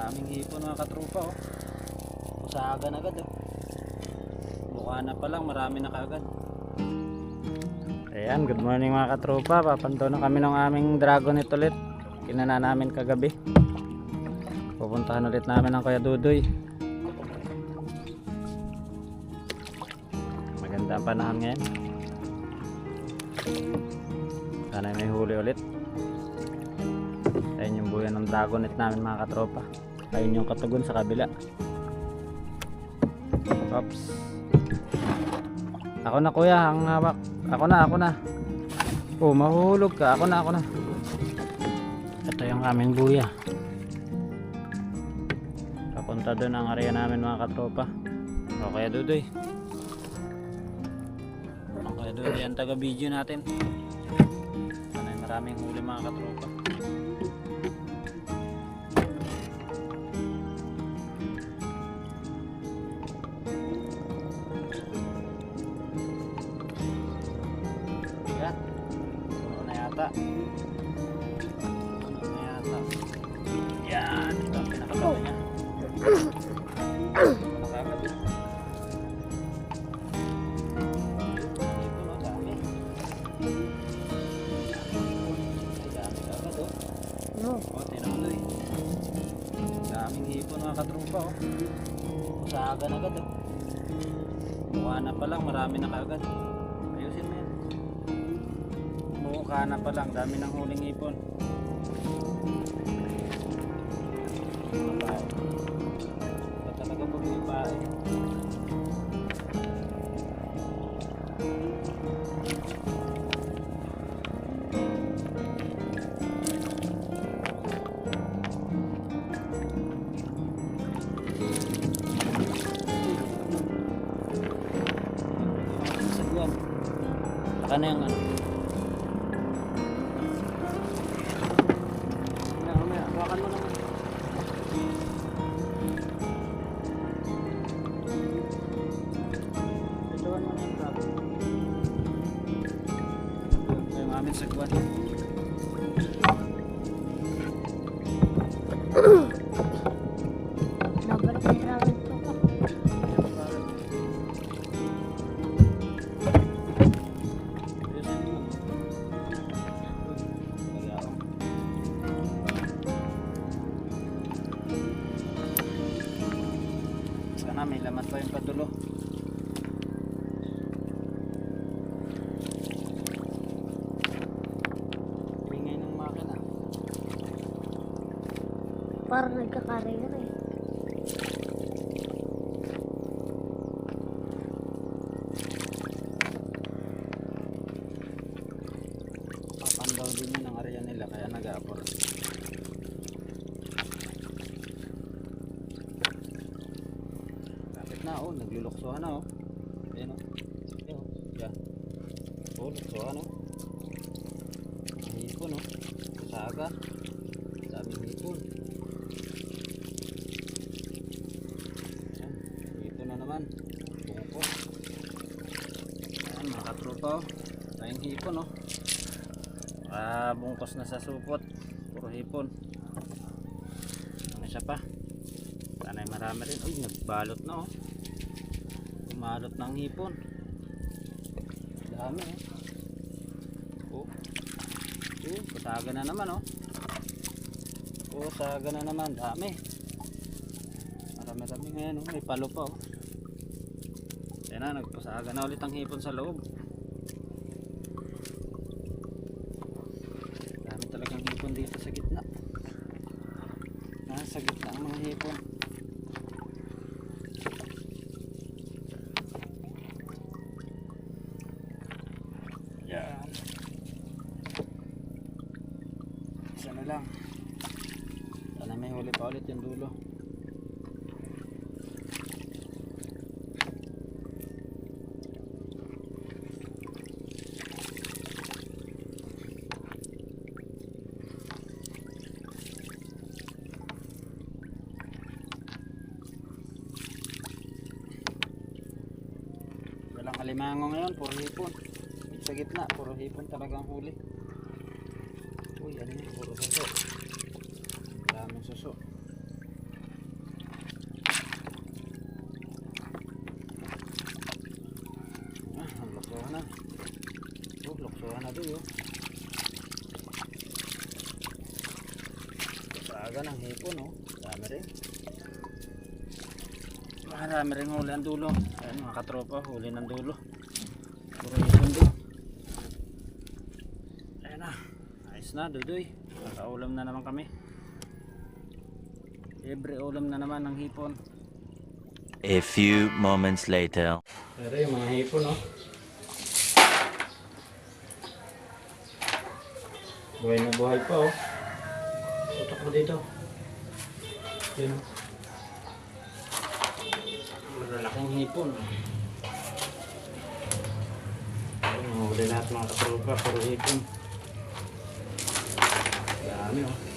Daming hipon mga katropa oh. Usagan agad oh. Bukana pa lang, marami na kaagad. Ayan, good morning mga katropa. Papanto na kami ng aming dragonite ulit. Kinana namin kagabi. Pupuntahan ulit namin ang Kuya Dudoy. Maganda ang panahon ngayon. Sana may huli ulit. Ayun yung buyan ng dragonite namin mga katropa. Ayun yung katugon sa kabila. Oops. Ako na kuya, ang hawak. Ako na, ako na. Oh, mahuhulog ka. Ako na, ako na. Ito yung aming buya. Papunta doon ang area namin mga katropa. O kaya Dudoy. O kaya Dudoy ang taga-video natin. Ano maraming huli mga katropa. Yata. Puno na yata. Yan. Ito ang pinakatabi niya. Na oh. No. O, tinan mo eh. Daming hipon mga katrupa oh. Usagan agad oh. Mukha na pa lang, marami na kagad. Mukha na pa lang, dami ng huling. Babae. Ito talaga. Sagwan. Baka na yung ano. Sana may laman pa yung patulo. Parang nagkakareer eh. Papandaw din yun ang area nila kaya nag-apor. Kapit na oh, nagluluksohan na oh. Ayan oh. Ayan oh. Yeah. Oh, luksohan oh. Hipon oh. Saga. Daming hipon. Ayan. Naman. Bungko. Ayan mga katropa oh. Tayong hipon oh. Ah, bungkos na sa supot. Puro hipon. Ano siya pa? Sana'y marami rin. Uy, nagbalot na oh. Kumalot ng hipon. Dami oh. Oh. Oh, pataga na naman oh. Oh, saga na naman. Dami. Marami-rami ngayon oh. May palo pa oh. Yan na, nagpasaga na ulit ang hipon sa loob. Dami talagang hipon dito sa gitna. Nasa gitna ang mga hipon. Yan. Isa na lang. Sana may huli pa ulit yung dulo. alimango ngayon puro hipon. Sa gitna puro hipon talaga ang huli. Uy ano yun? Puro suso. Daming suso. Ah ang loksohan na. Oh loksohan na doon oh. Ng hipon oh. Dami rin. Marami rin huli ang dulo. Ayan mga katropa, huli ng dulo. Puro hipon din. Ayan na. Ayos na, dudoy. Nakaulam na naman kami. Libre ulam na naman ng hipon. A few moments later. Pero yung mga hipon, no? Buhay na buhay pa, oh. Tutok mo dito. Yun. Malalaking hipon. Ayun, huli lahat mga katropa, puro hipon. Dami, oh.